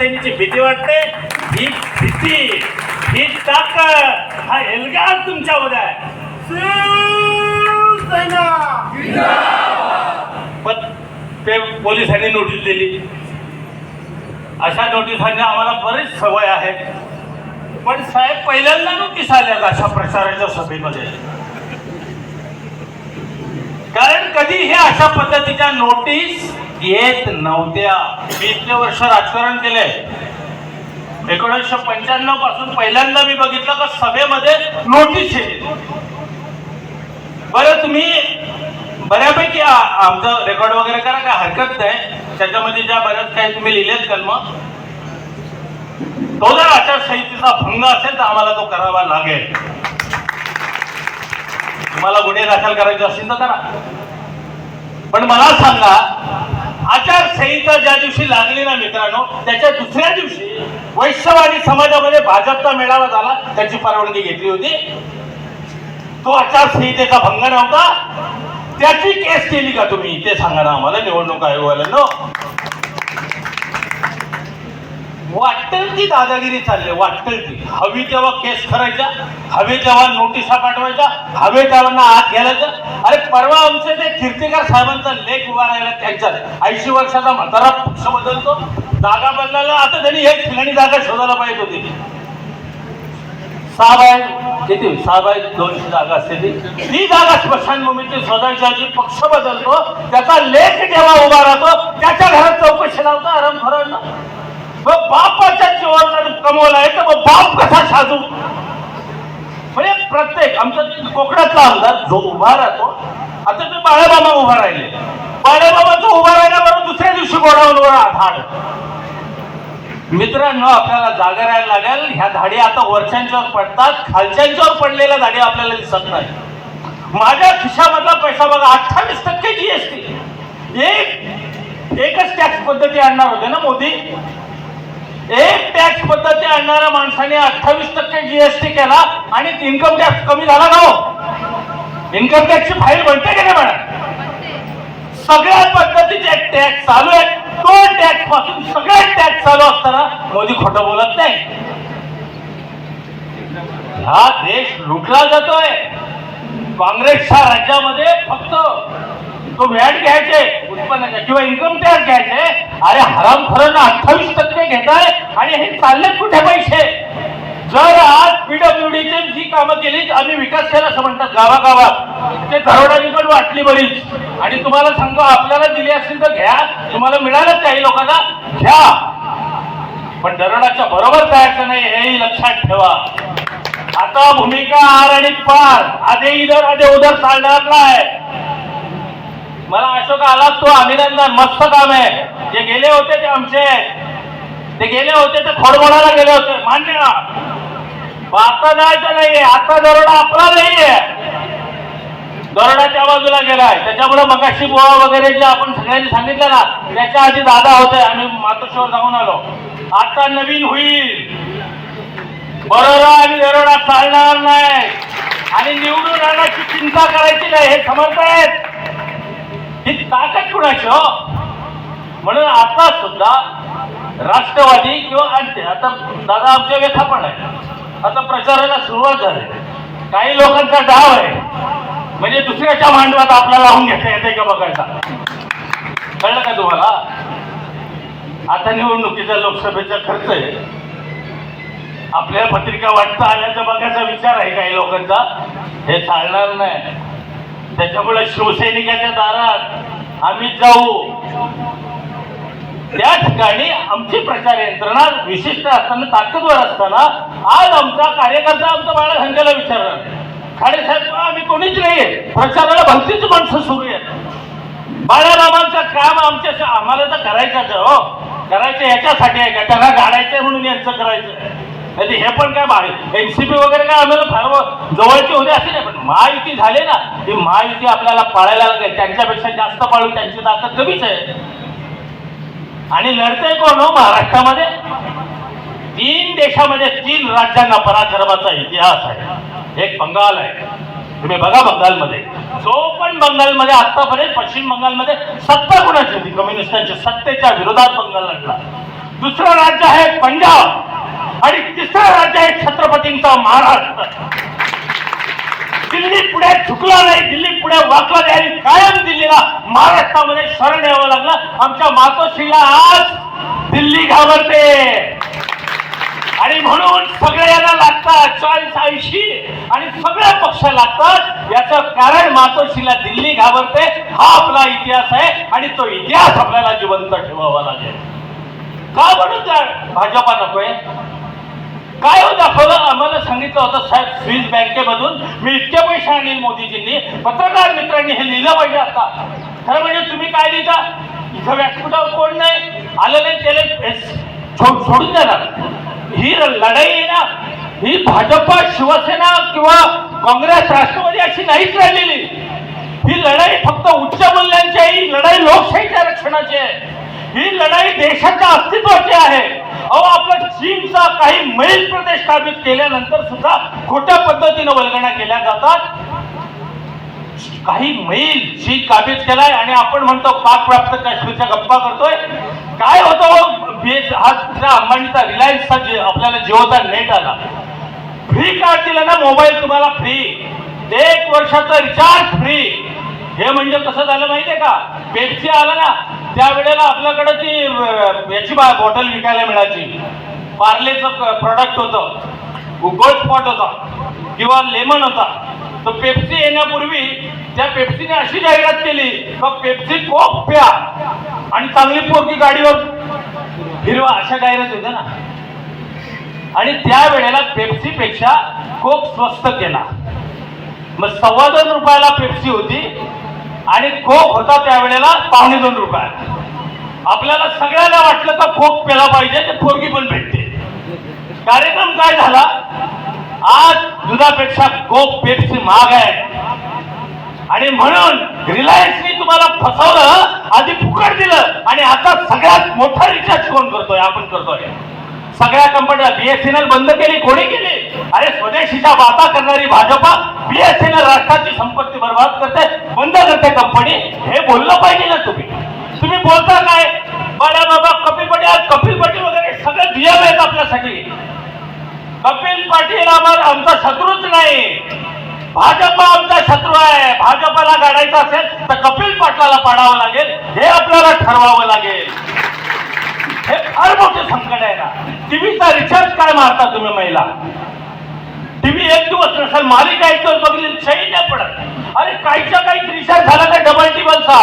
शिवसेनेची भीती वाटते. ही भीती ही ताकद हा एल्गार तुमच्यामध्ये आहे. पण ते पोलिसांनी नोटीस दिली. अशा नोटिसांची आम्हाला बरीच सवय आहे. पण साहेब पहिल्यांदा नोटीस आल्या अशा प्रचाराच्या सभेमध्ये. कारण कधी हे अशा पद्धतीच्या नोटीस येत नव्हत्या. मी इतके वर्ष राजकारण केले एकोणीसशे पंच्याण्णवपासून पहिल्यांदा मी बघितलं का सभेमध्ये नोटीस येते. बरं तुम्ही बऱ्यापैकी आमचं रेकॉर्ड वगैरे करा काय हरकत नाही. त्याच्यामध्ये ज्या बऱ्याच काही तुम्ही लिहिलेत कलम तो जर आचारसंहितेचा भंग असेल तर आम्हाला तो करावा लागेल. तुम्हाला गुन्हे दाखल करायचे असतील तर करा. पण मला सांगा आचारसंहिता ज्या दिवशी लागली ना मित्रांनो त्याच्या दुसऱ्या दिवशी वैश्यवादी समाजामध्ये भाजपचा मेळावा झाला त्याची परवानगी घेतली होती. तो आचारसंहितेचा भंग नव्हता. त्याची केस केली का तुम्ही? ते सांगा ना आम्हाला निवडणूक आयोगाला. वाटल ती दादागिरी चालली वाटल ती हवी तेव्हा केस करायचा हवे तेव्हा नोटिसा पाठवायच्या हवे तेव्हा आत घालायचं अरे परवा आमचे ते कीर्तिकार साहेबांचा लेख उभा राहिला त्यांच्यात ऐंशी वर्षाचा म्हातारा पक्ष बदलतो. जागा बदलायला आता त्यांनी एक ठिकाणी जागा शोधायला पाहिजे होती. सहा बाय किती? सहा बाय दोनशे जागा असते ती ती जागा स्मशानभूमीची शोधायची आधी पक्ष बदलतो त्याचा लेख जेव्हा उभा राहतो त्याच्या घरात चौकशी लावतो आराम फरांना मग बापाच्या कमवला आहे तर मग बाप कसा साधू? म्हणजे प्रत्येक आमचा कोकणातला आमदार जो उभा राहतो आता ते बाळाबाबा उभा राहिले. बाळाबाबाचा उभा राहिल्याबरोबर दुसऱ्या दिवशी गोडाऊनवर आधाड मित्रांनो आपल्याला जागा राहायला लागेल. ह्या धाडी आता वरच्यांच्यावर पडतात. खालच्यांच्यावर पडलेल्या धाडी आपल्याला दिसत नाही. माझ्या खिशामधला पैसा बघा अठ्ठावीस टक्के जीएसटी एक एकच टॅक्स पद्धती आणणार होते ना मोदी? एक टॅक्स पद्धती आणणाऱ्या माणसाने अठ्ठावीस टक्के जीएसटी केला आणि इन्कम टॅक्स कमी झाला ना हो? इन्कम टॅक्सची फाईल बनते की नाही मॅडम? सगळ्या पद्धतीचे टॅक्स चालू आहेत. तो टॅक्सपासून सगळे टॅक्स चालू असताना मोदी खोटं बोलत नाही. हा देश लुटला जातोय. काँग्रेसच्या राज्यामध्ये फक्त तो व्हॅट घ्यायचे उत्पन्नाच्या किंवा इन्कम टॅक्स घ्यायचे अरे हराम खरं अठ्ठावीस टक्के घेताय आणि हे चाललेत कुठे पैसे? जर आज पीडब्ल्यूडीचे जी कामं केली आम्ही विकास केला असं म्हणतात गावागावात. ते दरोड्यांनी पण वाटली बरीच. आणि तुम्हाला सांगतो आपल्याला दिली असतील तर घ्या. तुम्हाला मिळालंच काही लोकांना. घ्या. पण दरोडाच्या बरोबर जायचं नाही हेही लक्षात ठेवा. आता भूमिका आर आणि पार. आधे इधर आधे उधर चालणार नाही. मला अशोक आलाच तो अभिनंदन मस्त काम आहे. जे गेले होते ते आमचे. ते गेले होते ते खोडमोडाला गेले होते. मान्य आता जायचं नाहीये. आता दरोडा आपला नाहीये. दरोडा त्या बाजूला गेलाय. त्याच्यामुळे मगाशी बुवा वगैरे जे आपण सगळ्यांनी सांगितलं ना त्याच्या आधी दादा होते. आम्ही मातोश्वर जाऊन आलो. आता नवीन होईल. बरोबर आणि दरोडा चालणार नाही. आणि निवडून आणण्याची चिंता करायची नाही. हे समर्थ त्याची ताकद कुणाची हो? म्हणून आता सुद्धा राष्ट्रवादी किंवा आणते. आता दादा आमच्या व्यथा पण आहे. आता प्रचाराला सुरुवात झाली. काही लोकांचा डाव आहे. म्हणजे दुसऱ्याच्या मांडवात आपल्याला लावून घेता येते का बघायचा? कळलं का तुम्हाला? आता निवडणुकीचा लोकसभेचा खर्च आहे. आपल्याला पत्रिका वाटता आल्याचा बघायचा विचार आहे काही लोकांचा. हे चालणार नाही. त्याच्यामुळे शिवसैनिकाच्या दारात आम्ही जाऊ. त्या ठिकाणी आमची प्रचार यंत्रणा विशिष्ट असताना ताकदवर असताना आज आमचा कार्यकर्ता आमचा बाळा संख्याला विचारणार खाडेसाहेब आम्ही कोणीच नाही प्रचाराला भक्तीच माणसं सुरू आहेत. बाळारामांचं काम आमच्या आम्हाला तर करायचं हो. करायचं याच्यासाठी आहे का? त्यांना गाडायचंय म्हणून यांचं करायचं नाही हे पण काय बाहेर? एनसीपी वगैरे काय आम्हाला फार जवळचे होते असे नाही पण महायुती झाले ना ही महायुती आपल्याला पाळायला लागेल. त्यांच्यापेक्षा जास्त पाळून त्यांची ताकद कमीच आहे. आणि लढतंय कोण हो महाराष्ट्रामध्ये? तीन देशामध्ये तीन राज्यांना पराक्रमाचा इतिहास आहे. एक बंगाल आहे. तुम्ही बघा बंगालमध्ये. जो पण बंगालमध्ये आतापर्यंत पश्चिम बंगालमध्ये सत्ता कोणाची होती. कम्युनिस्टांची सत्तेच्या विरोधात बंगाल लढला. दुसरं राज्य आहे पंजाब. आणि तिसरं राज्य आहे छत्रपतींचा महाराष्ट्र. दिल्ली पुढे झुकला नाही दिल्ली पुढे वाकला नाही आणि कायम दिल्लीला महाराष्ट्रामध्ये शरण यावं लागलं. आमच्या मातोश्रीला आज दिल्ली घाबरते. आणि म्हणून सगळ्यांना लागतात चाळीस ऐंशी आणि सगळ्या पक्ष लागतात. याचं कारण मातोश्रीला दिल्ली घाबरते. हा आपला इतिहास आहे आणि तो इतिहास आपल्याला जिवंत ठेवावा लागेल. का म्हणून भाजपा नकोय? काय हो दाखवलं? आम्हाला सांगितलं होतं साहेब स्विस बँकेमधून मी इतके पैसे आणील मोदीजींनी. पत्रकार मित्रांनी हे लिहिलं पाहिजे आता. खरं म्हणजे तुम्ही काय लिहिता? इथं व्यासपीठावर कोण नाही? आलं नाही त्याला एस- सोडून देणार ही लढाई आहे ना ही भाजपा शिवसेना किंवा काँग्रेस राष्ट्रवादी अशी नाहीच राहिलेली. ही लढाई फक्त उच्च मूल्यांची आहे ही लढाई लोकशाहीच्या रक्षणाची आहे. ही लढाई देशाच्या अस्तित्वाची आहे. अहो आपला चीनचा काही मैल प्रदेश काबीज केल्यानंतर सुद्धा खोट्या पद्धतीनं वल्गणा केल्या जातात. काही मैल चीन काबीज केलाय आणि आपण म्हणतो पाक प्राप्त काश्मीरच्या गप्पा करतोय. काय होतं हो? बेस हा दुसऱ्या अंबानीचा रिलायन्सचा जे आपल्याला जिओचा नेट आला. फ्री कार्ड दिलं ना मोबाईल तुम्हाला फ्री एक वर्षाचा रिचार्ज फ्री हे म्हणजे कसं झालं माहितीये का? पेप्सी आला ना त्यावेळेला आपल्याकडे ती याची बॉटल विकायला मिळायची. पार्लेचं प्रोडक्ट होतं. गोल्ड स्पॉट होता. किंवा लेमन होता. तर पेप्सी येण्यापूर्वी त्या पेप्सीने अशी जाहिरात केली का पेप्सी कोक प्या. आणि चांगली पोरकी गाडीवर हिरवा अशा जाहिरात होत्या ना. आणि त्यावेळेला पेप्सी पेक्षा कोक स्वस्त केला. मग सव्वा दोन रुपयाला पेप्सी होती. आणि खोप होता त्यावेळेला पावणे दोन रुपयात. आपल्याला सगळ्यांना वाटलं का खोप प्याला पाहिजे ते पोरगी पण भेटते. कार्यक्रम काय झाला? आज दुधापेक्षा कोक पेप्सी महाग आहे. आणि म्हणून रिलायन्सने तुम्हाला फसवलं आधी फुकट दिलं आणि आता सगळ्यात मोठा रिचार्ज कोण करतोय? आपण करतोय. सगळ्या कंपन्या बीएसएनएल बंद केली कोणी केली. अरे स्वदेशीच्या वाता करणारी भाजपा बीएसएनएल राष्ट्राची संपत्ती बर्बाद करते बंद करते कंपनी. हे बोललं पाहिजे ना तुम्ही. तुम्ही बोलता काय? बडा बाबा कपिल पटेल कपिल पटेल वगैरे सगळे नियम आहेत आपल्यासाठी. कपिल पाटील आम्हाला आमचा शत्रूच नाही. भाजपा आमचा शत्रू आहे. भाजपाला गाडायचं असेल तर कपिल पाटलाला पाडावं लागेल. हे आपल्याला ठरवावं लागेल. हे फार मोठे संकट आहे ना. टीव्हीचा रिचार्ज काय मारता तुम्ही महिला? टीव्ही एक दिवस नसेल मालिका एक दिवस बघली सही नाही पडत. अरे काहीच्या काही रिचार्ज झाला का डबल टिबलचा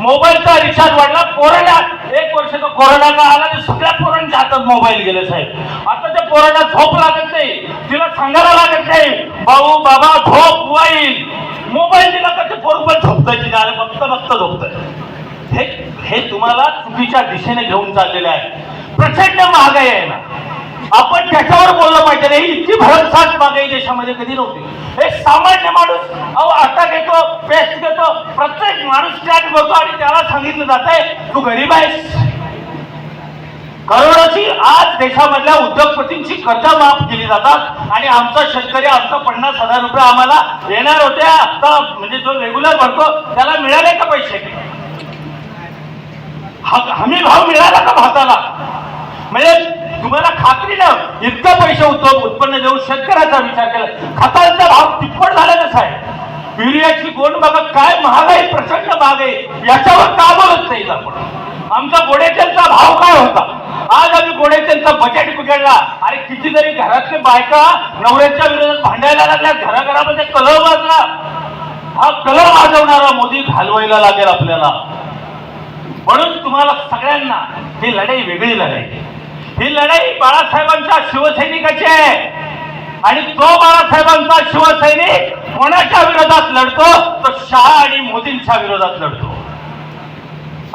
मोबाईलचा रिचार्ज वाढला कोरोना एक वर्ष तो कोरोना का आला तर सगळ्या पोरांच्या हातात मोबाईल गेले साहेब. आता त्या पोरांना झोप लागत नाही. तिला सांगायला लागत नाही भाऊ बाबा झोप वाईल मोबाईल दिला का ते पोर पण झोपतंय फक्त अरे बघता हे हे तुम्हाला चुकीच्या दिशेने घेऊन चाललेले आहे. प्रचंड महागाई आहे ना. आपण त्याच्यावर बोललं पाहिजे नाही इतकी भरमसाठ महागाई देशामध्ये कधी नव्हती. हे सामान्य माणूस अहो आता घेतो पेस्ट घेतो प्रत्येक माणूस त्यात बघतो आणि त्याला सांगितलं जात आहे तू गरीब आहेस. करोडची आज देशामधल्या उद्योगपतींची कर्ज माफ केली जातात आणि आमचा शेतकरी आमचा पन्नास हजार रुपये आम्हाला येणार होते. आता म्हणजे जो रेग्युलर भरतो त्याला मिळाले का पैसे? हमी भाव मिळाला का भाताला? म्हणजे तुम्हाला खात्री ना इतका पैसे होतो उत्पन्न देऊन शेतकऱ्याचा विचार केला. खतांचा भाव तिप्पट झाला कसा आहे युरियाची गोंड बघा काय महागाई प्रचंड महागाई याच्यावर का बोलत नाही आपण? आमचा गोडेचलचा भाव काय होता? आज आम्ही गोडेतेलचा बजेट बिघडला. आणि कितीतरी घरातले बायका नवऱ्याच्या विरोधात भांडायला लागल्या. घराघरामध्ये कलह वाजला. हा कलह वाजवणारा मोदी घालवायला लागेल आपल्याला. म्हणून तुम्हाला सगळ्यांना ही लढाई वेगळी लढाई ही लढाई बाळासाहेबांच्या शिवसैनिकाची आहे. आणि तो बाळासाहेबांचा शिवसैनिक कोणाच्या विरोधात लढतो? तो शहा आणि मोदींच्या विरोधात लढतो.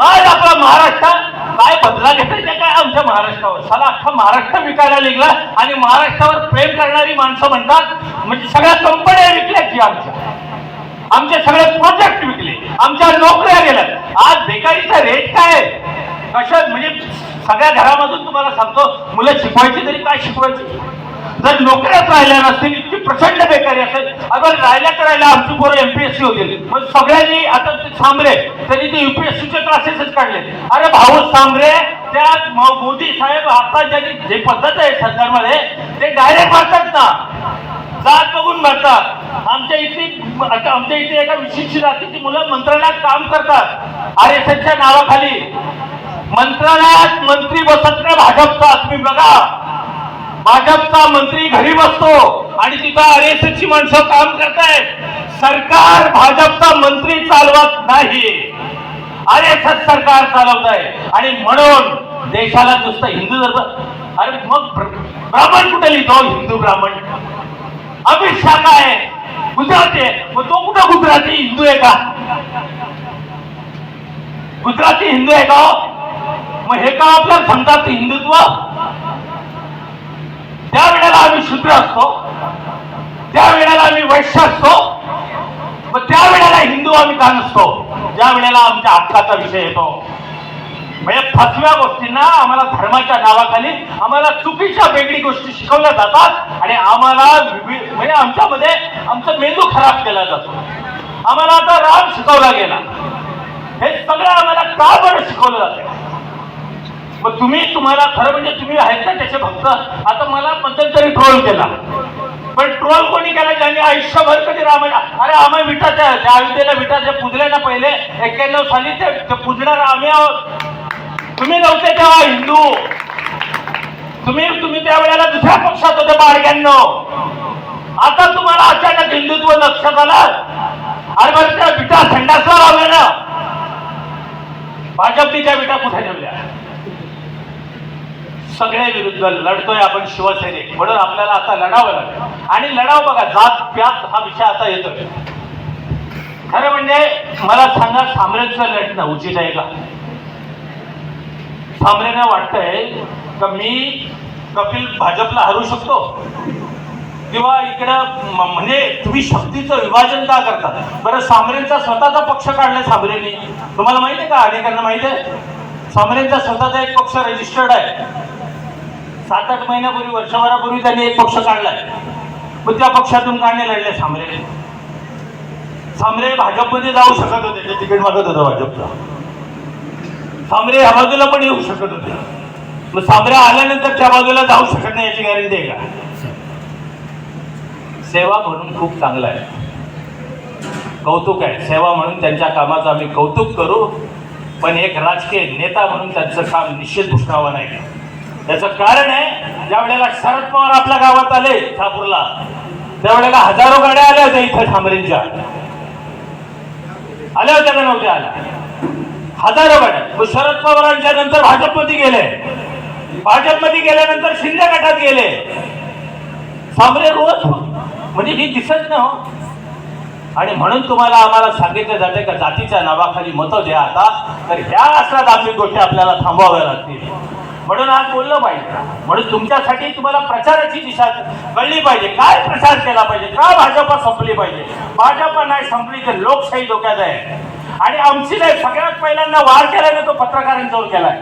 आज आपला महाराष्ट्र काय बदला घेतायचा काय आमच्या महाराष्ट्रावर? साला अख्खा महाराष्ट्र विकायला निघला आणि महाराष्ट्रावर प्रेम करणारी माणसं म्हणतात म्हणजे सगळ्या कंपन्या विकल्या की आमच्या. आमचे सगळे प्रोजेक्ट विकले. आमच्या नोकऱ्या गेल्या आज बेकारीचा रेट काय आहे? कशा म्हणजे सगळ्या घरामधून तुम्हाला सांगतो मुलं शिकवायची तरी काय शिकवायची? जर नोकऱ्याच राहिल्या नसतील इतकी प्रचंड बेकारी असेल. अगर राहिल्या तर राहिल्या आमची पोरं एमपीएससी होतील. मग सगळ्यांनी आता ते सांबरे त्यांनी ते युपीएससीचे क्लासेसच काढले. अरे भाऊ सांबरे त्या मोदी साहेब आता ज्यांनी जे पद्धत आहे सरकारमध्ये ते डायरेक्ट मारतात ना. जात बघून भरतात आमच्या इथे आता आमच्या इथे एका विशिष्ट जातीची मुलं मंत्रालयात काम करतात. आर एस एसच्या नावाखाली. मंत्रालयात मंत्री बसत नाही भाजपचा तुम्ही बघा. भाजपचा मंत्री घरी बसतो आणि तिथं आर एस एस ची माणसं काम करतायत. सरकार भाजपचा मंत्री चालवत नाही. आर एस एस सरकार चालवत आहे आणि म्हणून देशाला नुसतं हिंदू धर्म अरे मग ब्र- ब्राह्मण कुठे लिहितो? हिंदू ब्राह्मण. अमित शाह आहे? गुजराती आहे. मग तो कुठं गुजराती हिंदू आहे का? गुजराती हिंदू आहे का हो? मग हे का आपल्याला सांगतात हिंदुत्व? त्या वेळेला आम्ही शूद्र असतो. त्या वेळेला आम्ही वैश्य असतो. मग त्या वेळेला हिंदू आम्ही का नसतो? ज्या वेळेला आमच्या हक्काचा विषय येतो. म्हणजे फसव्या गोष्टींना आम्हाला धर्माच्या नावाखाली आम्हाला चुकीच्या वेगळी गोष्टी शिकवल्या जातात आणि आम्हाला म्हणजे आमच्यामध्ये आमचा मेंदू खराब केला जातो. आम्हाला आता राम शिकवला गेला. हे सगळं आम्हाला का बरं शिकवलं जातं. मग तुम्ही तुम्हाला खरं म्हणजे तुम्ही आहेत ना त्याचे भक्त. आता मला मध्यंतरी ट्रोल केला. पण ट्रोल कोणी केला ज्यांनी आयुष्यभर कधी रामायण अरे आम्ही विटाच्या त्या अयोध्येला विटाच्या पूजले ना पहिले एक्क्याण्णव साली ते पुजणार आम्ही आहोत. तुम्ही नव्हते तेव्हा हिंदू. तुम्ही तुम्ही त्या वेळेला दुसऱ्या पक्षात होते बाळग्यांनो. आता तुम्हाला अचानक हिंदुत्व लक्षात आलं. अरे बरं त्या विटा संडासला लावल्या ना. भाजपने त्या विटा कुठे ठेवल्या? सगळे विरुद्ध लढतोय आपण शिवसैनिक. म्हणून आपल्याला आता लढावं लागेल. आणि लढाव बघा जात प्यात हा विषय आता येतोय. खरं म्हणजे मला सांगा साम्राज्य लढणं उचित आहे का? सामरेंना वाटतंय का मी कपिल भाजपला हरू शकतो? किंवा इकडं म्हणजे तुम्ही शक्तीचं विभाजन का करता? बरं सामरेंचा स्वतःचा पक्ष काढलाय सामरेंनी. तुम्हाला माहिती आहे का? अनेकांना माहिती आहे. सामरेंचा स्वतःचा एक पक्ष रजिस्टर्ड आहे. सात आठ महिन्यापूर्वी वर्षभरापूर्वी त्यांनी एक पक्ष काढलाय. मग त्या पक्षातून काढणे लढले सामरे? सामरे भाजपमध्ये जाऊ शकत होते. ते तिकीट मागत होतं भाजपचं सामरे ह्या बाजूला पण येऊ शकत होते. मग सामरे आल्यानंतर त्या बाजूला जाऊ शकत नाही याची गॅरंटी आहे का? सेवा म्हणून खूप चांगलं आहे. कौतुक आहे. सेवा म्हणून त्यांच्या कामाचं आम्ही कौतुक करू पण एक राजकीय नेता म्हणून त्यांचं काम निश्चित घुसणावं नाही. त्याचं कारण आहे ज्या वेळेला शरद पवार आपल्या गावात आले शहापूरला त्यावेळेला हजारो गाड्या आल्या होत्या इथं ठामरेंच्या आल्या होत्या का नव्हत्या? आल्या. हजारो गाड्या मग शरद पवारांच्या नंतर भाजपमध्ये गेले. भाजपमध्ये गेल्यानंतर शिंदे गटात गेले. सामरे रोज म्हणजे ही दिसत ना हो. आणि म्हणून तुम्हाला आम्हाला सांगितलं जाते का जातीच्या नावाखाली मतं द्या आता. तर ह्या अशा आम्ही गोष्टी आपल्याला थांबवाव्या लागतील. म्हणून आज बोललं पाहिजे. म्हणून तुमच्यासाठी तुम्हाला प्रचाराची दिशा कळली पाहिजे. काय प्रचार केला पाहिजे? का भाजपा संपली पाहिजे? भाजपा नाही संपली तर लोकशाही धोक्यात आहे. आणि आमची नाही सगळ्यात पहिल्यांदा वार केल्याने तो पत्रकारांजवळ केलाय.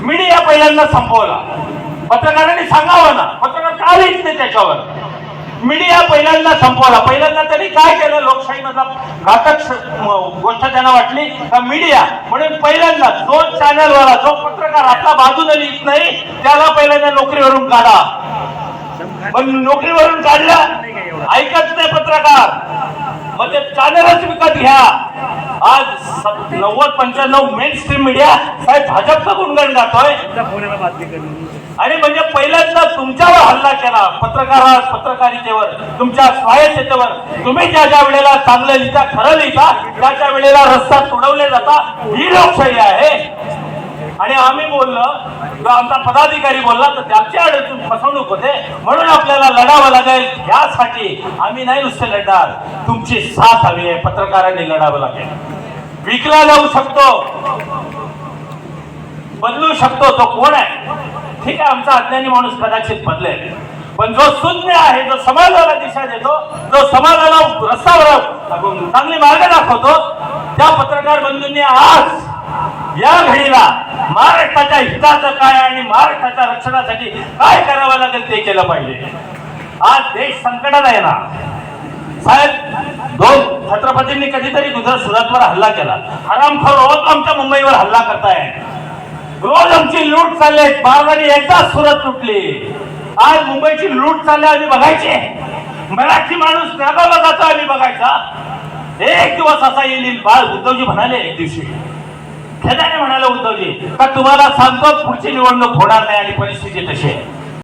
मीडिया पहिल्यांदा संपवला. पत्रकारांनी सांगावं ना. पत्रकार का लिहित नाही त्याच्यावर? मीडिया पहिल्यांदा संपवला पहिल्यांदा त्यांनी काय केलं? लोकशाहीमधला घातक गोष्ट त्यांना वाटली का मीडिया? म्हणून पहिल्यांदा जो चॅनलवाला जो पत्रकार आपला बाजूने लिहित नाही त्याला पहिल्यांदा नोकरीवरून काढा. पण नोकरीवरून काढलं ऐकत नाही पत्रकार. मग ते चॅनलच विकत घ्या. आज नव्वद पंच्याण्णव मेन स्ट्रीम मीडिया साहेब भाजपचा गुणगान गातोय. आणि म्हणजे पहिल्यांदा तुमच्यावर हल्ला केला पत्रकारा पत्रकारितेवर तुमच्या स्वायत्ततेवर. तुम्ही ज्या ज्या वेळेला चांगलं लिहिता खरं लिहिता त्या त्या वेळेला रस्ता सोडवले जाता ही लोकशाही आहे. आणि आम्ही बोललो किंवा आमचा पदाधिकारी बोलला तर त्याच्या अडचून फसवणूक होते. म्हणून आपल्याला लढावं लागेल यासाठी आम्ही नाही नुसते लढणार. तुमची साथ हवी आहे पत्रकारांनी लढावं लागेल. विकला जाऊ शकतो. बदलू शकतो तो कोण आहे? ठीक आहे आमचा अज्ञानी माणूस कदाचित बदलेल. पण जो शून्य आहे जो समाजाला दिशा देतो जो समाजाला रस्त्यावर चांगली मार्ग दाखवतो त्या पत्रकार बंधूंनी आज या घडीला महाराष्ट्राच्या हिताचं काय आणि महाराष्ट्राच्या रक्षणासाठी काय करावं लागेल ते केलं पाहिजे. आज देश संकटात आहे ना. साहेब दोन छत्रपतींनी कधीतरी गुजरात सुरतवर हल्ला केला. हरामखोर रोज आमच्या मुंबईवर हल्ला करताय रोज आमची लूट चालली महाराजांनी एकदाच सुरत लुटली आज मुंबईची लूट चालली आम्ही बघायची. मराठी माणूस नागावला जातो आम्ही बघायचा. एक दिवस असा येईल. बाळ उद्धवजी म्हणाले एक दिवशी. खेदाने म्हणाले उद्धवजी का तुम्हाला सांगतो पुढची निवडणूक होणार नाही आणि परिस्थिती तशी आहे.